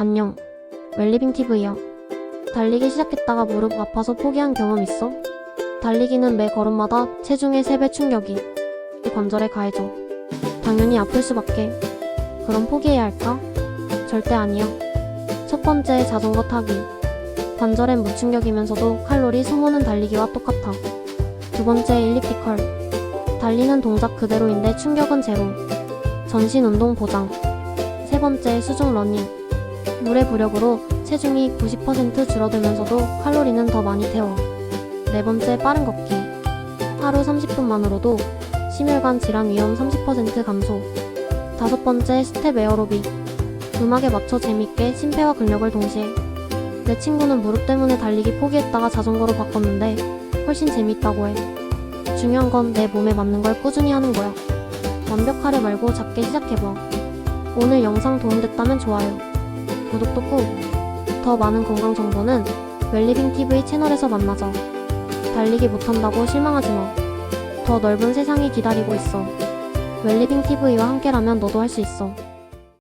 안녕. 웰리빙 TV야. 달리기 시작했다가 무릎 아파서 포기한 경험 있어? 달리기는 매 걸음마다 체중의 3배 충격이 관절에 가해져. 당연히 아플 수밖에. 그럼 포기해야 할까? 절대 아니야. 첫 번째 자전거 타기. 관절엔 무충격이면서도 칼로리 소모는 달리기와 똑같아. 두 번째 일리피컬. 달리는 동작 그대로인데 충격은 제로. 전신 운동 보장. 세 번째 수중 러닝. 물의 부력으로 체중이 90% 줄어들면서도 칼로리는 더 많이 태워. 네 번째 빠른 걷기. 하루 30분만으로도 심혈관 질환 위험 30% 감소. 다섯 번째 스텝 에어로빅. 음악에 맞춰 재밌게 심폐와 근력을 동시에. 내 친구는 무릎 때문에 달리기 포기했다가 자전거로 바꿨는데 훨씬 재밌다고 해. 중요한 건 내 몸에 맞는 걸 꾸준히 하는 거야. 완벽하려 말고 작게 시작해봐. 오늘 영상 도움됐다면 좋아요. 구독도 꾹. 더 많은 건강 정보는 웰리빙 TV 채널에서 만나자. 달리기 못한다고 실망하지 마. 더 넓은 세상이 기다리고 있어. 웰리빙 TV와 함께라면 너도 할 수 있어.